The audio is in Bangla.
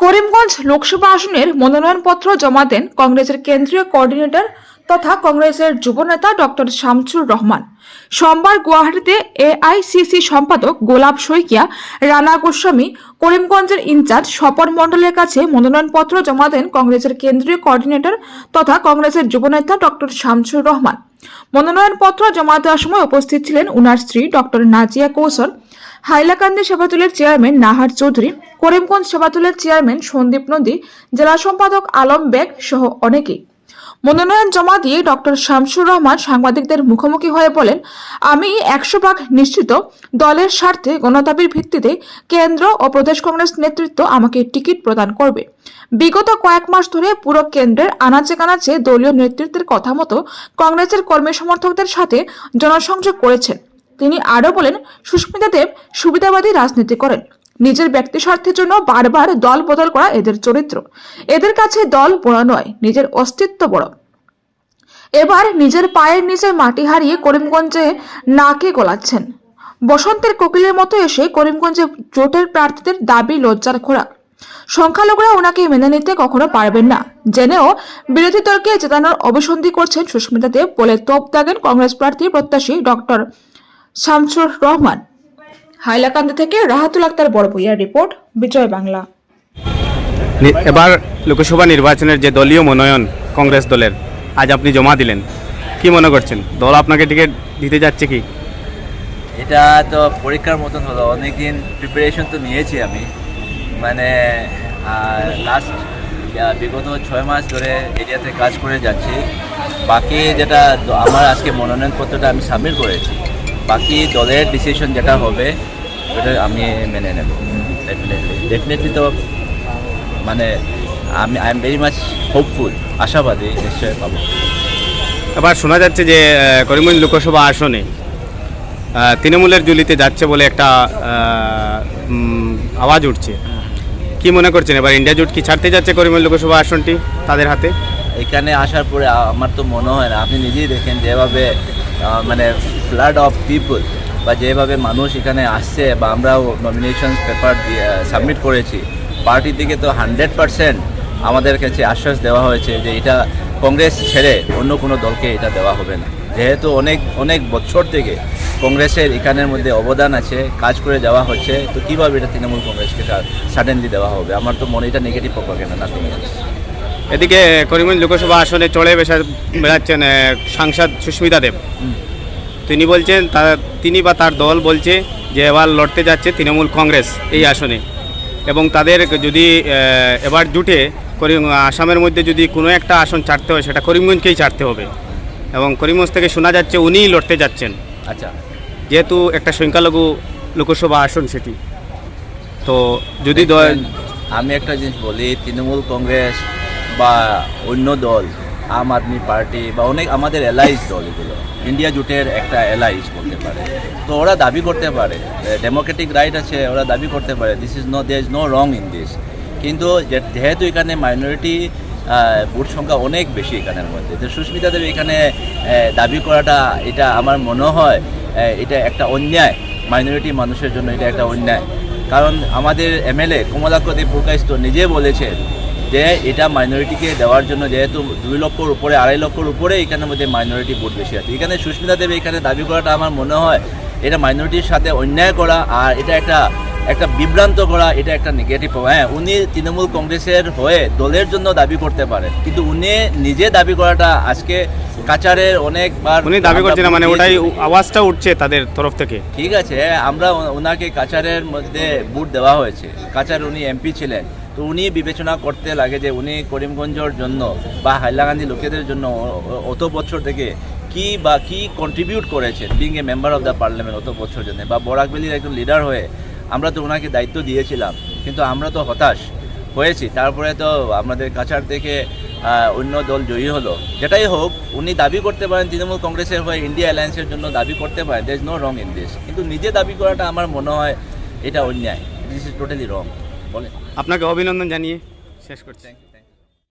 করিমগঞ্জ লোকসভা আসনের মনোনয়নপত্র জমা দেন কংগ্রেসের কেন্দ্রীয় কোঅর্ডিনেটর তথা কংগ্রেসের যুবনেতা ডক্টর শামসুর রহমান। সোমবার গুয়াহাটিতে এআইসিসি সম্পাদক গোলাপ শইকিয়া, রানা গোস্বামী, করিমগঞ্জের ইনচার্জ স্বপন মণ্ডলের কাছে মনোনয়নপত্র জমা দেন কংগ্রেসের কেন্দ্রীয় কোঅর্ডিনেটর তথা কংগ্রেসের যুবনেতা ডক্টর শামসুর রহমান। মনোনয়নপত্র জমা দেওয়ার সময় উপস্থিত ছিলেন উনার স্ত্রী ডক্টর নাজিয়া কৌশল হাইলাকান্দি সেবাতুলের চেয়ারম্যান নাহার চৌধুরী, করিমগঞ্জ সেবাতুলের চেয়ারম্যান সন্দীপ নন্দী, জেলা সম্পাদক আলম বেগ সহ অনেকেই। মনোনয়ন জমা দিয়ে ডক্টর শামসুর রহমান সাংবাদিকদের মুখোমুখি হয়ে বলেন, আমি একশো ভাগ নিশ্চিত দলের স্বার্থে গণতাবির ভিত্তিতে কেন্দ্র ও প্রদেশ কংগ্রেস নেতৃত্ব আমাকে টিকিট প্রদান করবে। বিগত কয়েক মাস ধরে পুরো কেন্দ্রের আনাচে কানাচে দলীয় নেতৃত্বের কথা মতো কংগ্রেসের কর্মী সমর্থকদের সাথে জনসংযোগ করেছেন। তিনি আরও বলেন, সুস্মিতা দেব সুবিধাবাদী রাজনীতি করেন। নিজের ব্যক্তি স্বার্থের জন্য বারবার দল বদল করা এদের চরিত্র। এদের কাছে দল বড় নয়, নিজের অস্তিত্ব বড়। এবার নিজের পায়ের নিচে মাটি হারিয়ে করিমগঞ্জে নাকে গলাচ্ছেন। বসন্তের কোকিলের মতো এসে করিমগঞ্জে জোটের প্রার্থীদের দাবি লজ্জার খোরাক সংখ্যালঘুরা ওনাকে মেনে নিতে কখনো পারবেন না। জেনেও বিরোধী দলকে জেতানোর অভিসন্ধি করছেন সুস্মিতা দেব বলে তোপ দাগেন কংগ্রেস প্রার্থী প্রত্যাশী ডক্টর শামসুর রহমান। হাইলাকান্দি থেকে রাহাতুল আক্তার বড়বইয়ার রিপোর্ট বিজয় বাংলা। এবার লোকসভা নির্বাচনের যে দলীয় মনোনয়ন কংগ্রেস দলের আজ আপনি জমা দিলেন। কি মনে করছেন? দল আপনাকে টিকিট দিতে যাচ্ছে কি? এটা তো পরীক্ষার মতন হলো অনেকদিন প্রিপারেশন তো নিয়েছি আমি। মানে লাস্ট বিগত ছয় মাস ধরে এরিয়াতে কাজ করে যাচ্ছি। বাকি যেটা আমার আজকে মনোনয়নপত্রটা আমি সাবমিট করেছি। বাকি দলের ডিসিশন যেটা হবে ওটা আমি মেনে নেব। ডেফিনেটলি ডেফিনেটলি তো মানে আমি I am very much hopeful আশাবাদী নিশ্চয়ই পাবো। এবার শোনা যাচ্ছে যে করিমগঞ্জ লোকসভা আসনে তৃণমূলের জুলিতে যাচ্ছে বলে একটা আওয়াজ উঠছে। কি মনে করছেন? এবার ইন্ডিয়া জোট কি ছাড়তে যাচ্ছে করিমগঞ্জ লোকসভা আসনটি তাদের হাতে? এখানে আসার পরে আমার তো মনে হয় না আপনি নিজেই দেখেন যেভাবে মানে ফ্লাড অফ পিপল বা যেভাবে মানুষ এখানে আসছে, বা আমরাও নমিনেশন পেপার সাবমিট করেছি পার্টি থেকে তো হান্ড্রেড পারসেন্ট আমাদের কাছে আশ্বাস দেওয়া হয়েছে যে এটা কংগ্রেস ছেড়ে অন্য কোনো দলকে এটা দেওয়া হবে না। যেহেতু অনেক অনেক বছর থেকে কংগ্রেসের এখানের মধ্যে অবদান আছে, কাজ করে যাওয়া হচ্ছে, তো কীভাবে এটা তৃণমূল কংগ্রেসকে সাডেনলি দেওয়া হবে? আমার তো মনে, এটা নেগেটিভ প্রপাগেন্ডা এলস এদিকে করিমগঞ্জ লোকসভা আসনে চড়ে বেসা বেড়াচ্ছেন সাংসদ সুস্মিতা দেব। তিনি বলছেন তার তিনি বা তার দল বলছে যে এবার লড়তে যাচ্ছে তৃণমূল কংগ্রেস এই আসনে। এবং তাদের যদি এবার জুটে করিম আসামের মধ্যে যদি কোনো একটা আসন ছাড়তে হয় সেটা করিমগঞ্জকেই ছাড়তে হবে। এবং করিমগঞ্জ থেকে শোনা যাচ্ছে উনিই লড়তে যাচ্ছেন। আচ্ছা। যেহেতু একটা সংখ্যালঘু লোকসভা আসন সেটি। তো যদি আমি একটা জিনিস বলি তৃণমূল কংগ্রেস বা অন্য দল, আম আদমি পার্টি বা অনেক আমাদের এলাইজ দল এগুলো। ইন্ডিয়া জুটের একটা এলাইজ বলতে পারে। তো ওরা দাবি করতে পারে ডেমোক্রেটিক রাইট আছে, ওরা দাবি করতে পারে this is no there is no wrong in this কিন্তু যেহেতু এখানে মাইনরিটি ভোট সংখ্যা অনেক বেশি এখানের মধ্যে, তো সুস্মিতা দেব এখানে দাবি করাটা, এটা আমার মনে হয় এটা একটা অন্যায় মাইনরিটি মানুষের জন্য এটা একটা অন্যায়। কারণ আমাদের এমএলএ কমলাক্ষ দেব প্রকাশ নিজে বলেছেন যে এটা মাইনরিটিকে দেওয়ার জন্য যেহেতু দুই লক্ষর উপরে, আড়াই লক্ষর উপরে এখানের মধ্যে মাইনরিটি ভোট বেশি আছে। এখানে সুস্মিতা দেব এখানে দাবি করাটা আমার মনে হয় এটা মাইনরিটির সাথে অন্যায় করা, আর এটা একটা একটা বিভ্রান্ত করা এটা একটা নেগেটিভ হ্যাঁ উনি তৃণমূল কংগ্রেসের হয়ে দলের জন্য দাবি করতে পারে কিন্তু উনি নিজে দাবি করাটা আজকে কাচারের অনেকবার উনি দাবি করছেন মানে ওটাই আওয়াজটা উঠছে তাদের তরফ থেকে। ঠিক আছে আমরা ওনাকে কাচারের মধ্যে বুট দেওয়া হয়েছে। কাচার উনি এমপি ছিলেন তো উনি বিবেচনা করতে লাগে যে উনি করিমগঞ্জের জন্য বা হাইলাকান্দি লোকেদের জন্য অত বছর থেকে কি বা কি কন্ট্রিবিউট করেছেন being a member of the parliament অত বছর জন্য বা বরাকবেলির একজন লিডার হয়ে আমরা তো ওনাকে দায়িত্ব দিয়েছিলাম কিন্তু আমরা তো হতাশ হয়েছি। তারপরে তো আমাদের কাছাড় থেকে অন্য দল জয়ী হলো। যেটাই হোক উনি দাবি করতে পারেন তৃণমূল কংগ্রেসের হয়ে ইন্ডিয়া অ্যালায়েন্সের জন্য দাবি করতে পারেন। There is no wrong in this কিন্তু নিজে দাবি করাটা আমার মনে হয় এটা অন্যায়। দিস ইজ টোটালি রং বলে আপনাকে অভিনন্দন জানিয়ে শেষ করছি।